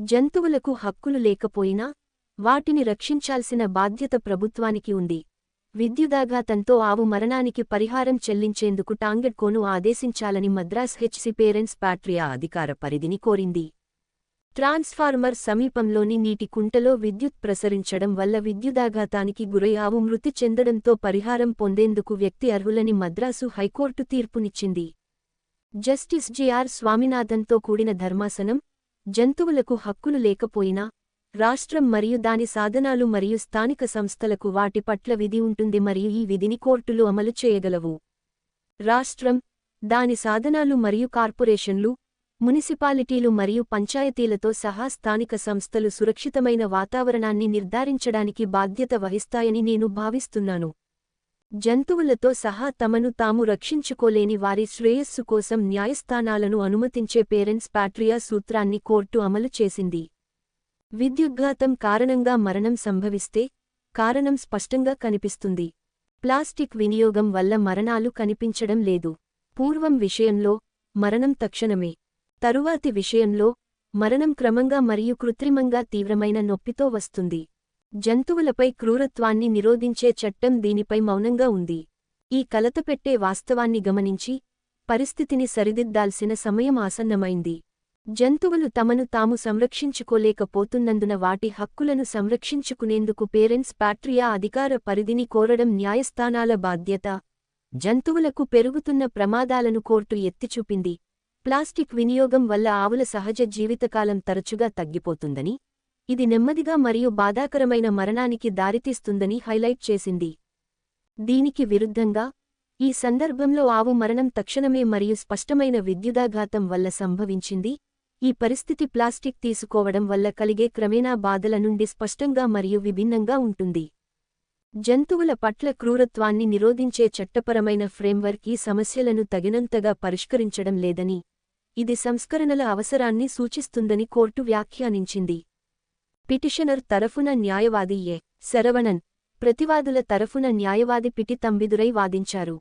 జంతువులకు హక్కులు లేకపోయినా వాటిని రక్షించాల్సిన బాధ్యత ప్రభుత్వానికి ఉంది. విద్యుదాఘాతంతో ఆవు మరణానికి పరిహారం చెల్లించేందుకు టాంగెడ్కోను ఆదేశించాలని మద్రాస్ హెచ్సి పేరెంట్స్ పాట్రియా అధికార పరిధిని కోరింది. ట్రాన్స్ఫార్మర్ సమీపంలోని నీటి కుంటలో విద్యుత్ ప్రసరించడం వల్ల విద్యుదాఘాతానికి గురై ఆవు మృతి చెందడంతో పరిహారం పొందేందుకు వ్యక్తి అర్హులని మద్రాసు హైకోర్టు తీర్పునిచ్చింది. జస్టిస్ జిఆర్ స్వామినాథన్తో కూడిన ధర్మాసనం జంతువులకు హక్కులు లేకపోయినా రాష్ట్రం మరియు దాని సాధనాలు మరియు స్థానిక సంస్థలకు వాటి పట్ల విధి ఉంటుంది మరియు ఈ విధిని కోర్టులు అమలు చేయగలవు. రాష్ట్రం దాని సాధనాలు మరియు కార్పొరేషన్లు మునిసిపాలిటీలు మరియు పంచాయతీలతో సహా స్థానిక సంస్థలు సురక్షితమైన వాతావరణాన్ని నిర్ధారించడానికి బాధ్యత వహిస్తాయని నేను భావిస్తున్నాను. జంతువులతో సహా తమను తాము రక్షించుకోలేని వారి శ్రేయస్సు కోసం న్యాయస్థానాలను అనుమతించే పేరెంట్స్ పాట్రియా సూత్రాన్ని కోర్టు అమలు చేసింది. విద్యుద్ఘాతం కారణంగా మరణం సంభవిస్తే కారణం స్పష్టంగా కనిపిస్తుంది. ప్లాస్టిక్ వినియోగం వల్ల మరణాలు కనిపించడం లేదు. పూర్వం విషయంలో మరణం తక్షణమే. తరువాతి విషయంలో మరణం క్రమంగా మరియు కృత్రిమంగా తీవ్రమైన నొప్పితో వస్తుంది. జంతువులపై క్రూరత్వాన్ని నిరోధించే చట్టం దీనిపై మౌనంగా ఉంది. ఈ కలతపెట్టే వాస్తవాన్ని గమనించి పరిస్థితిని సరిదిద్దాల్సిన సమయం ఆసన్నమైంది. జంతువులు తమను తాము సంరక్షించుకోలేకపోతున్నందున వాటి హక్కులను సంరక్షించుకునేందుకు పేరెంట్స్ పాట్రియా అధికార పరిధిని కోరడం న్యాయస్థానాల బాధ్యత. జంతువులకు పెరుగుతున్న ప్రమాదాలను కోర్టు ఎత్తిచూపింది. ప్లాస్టిక్ వినియోగం వల్ల ఆవుల సహజ జీవితకాలం తరచుగా తగ్గిపోతుందని ఇది నెమ్మదిగా మరియు బాధాకరమైన మరణానికి దారితీస్తుందని హైలైట్ చేసింది. దీనికి విరుద్ధంగా ఈ సందర్భంలో ఆవు మరణం తక్షణమే మరియు స్పష్టమైన విద్యుదాఘాతం వల్ల సంభవించింది. ఈ పరిస్థితి ప్లాస్టిక్ తీసుకోవడం వల్ల కలిగే క్రమేణా బాధల నుండి స్పష్టంగా మరియు విభిన్నంగా ఉంటుంది. జంతువుల పట్ల క్రూరత్వాన్ని నిరోధించే చట్టపరమైన ఫ్రేమ్వర్క్ ఈ సమస్యలను తగినంతగా పరిష్కరించడం లేదని ఇది సంస్కరణల అవసరాన్ని సూచిస్తుందని కోర్టు వ్యాఖ్యానించింది. పిటిషనర్ తరఫున న్యాయవాది ఏ శరవణన్ ప్రతివాదుల తరఫున న్యాయవాది పిటి. తంబిదురై వాదించారు.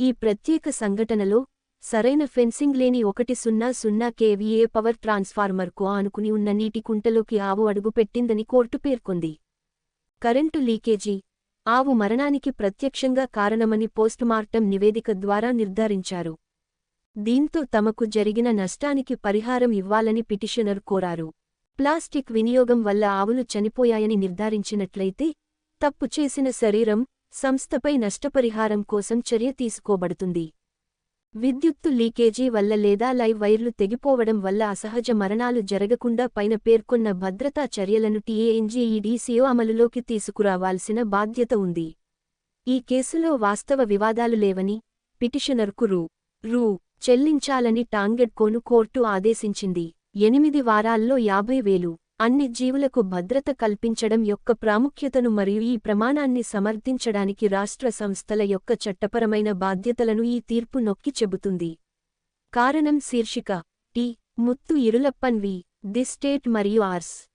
ఈ ప్రత్యేక సంఘటనలో సరైన ఫెన్సింగ్ లేని ఒకటి సున్నా సున్నా కేవీఏ పవర్ ట్రాన్స్ఫార్మర్కు ఆనుకుని ఉన్న నీటి కుంటలోకి ఆవు అడుగుపెట్టిందని కోర్టు పేర్కొంది. కరెంటు లీకేజీ ఆవు మరణానికి ప్రత్యక్షంగా కారణమని పోస్టుమార్టం నివేదిక ద్వారా నిర్ధారించారు. దీంతో తమకు జరిగిన నష్టానికి పరిహారం ఇవ్వాలని పిటిషనర్ కోరారు. ప్లాస్టిక్ వినియోగం వల్ల ఆవులు చనిపోయాయని నిర్ధారించినట్లయితే తప్పు చేసిన శరీరం సంస్థపై నష్టపరిహారం కోసం చర్య తీసుకోబడుతుంది. విద్యుత్తు లీకేజీ వల్ల లేదా లైవ్ వైర్లు తెగిపోవడం వల్ల అసహజ మరణాలు జరగకుండా పైన పేర్కొన్న భద్రతా చర్యలను టీఏఎన్జీఈడీసీఓ అమలులోకి తీసుకురావాల్సిన బాధ్యత ఉంది. ఈ కేసులో వాస్తవ వివాదాలు లేవని పిటిషనర్కు రూ. రూ. చెల్లించాలని టాంగెడ్కోను కోర్టు ఆదేశించింది. ఎనిమిది వారాల్లో యాభై వేలు. అన్ని జీవులకు భద్రత కల్పించడం యొక్క ప్రాముఖ్యతను మరియు ఈ ప్రమాణాన్ని సమర్థించడానికి రాష్ట్ర సంస్థల యొక్క చట్టపరమైన బాధ్యతలను ఈ తీర్పు నొక్కి చెబుతుంది. కారణం శీర్షిక. T. Muthu Irulappan v. The state మరియు ఆర్స్.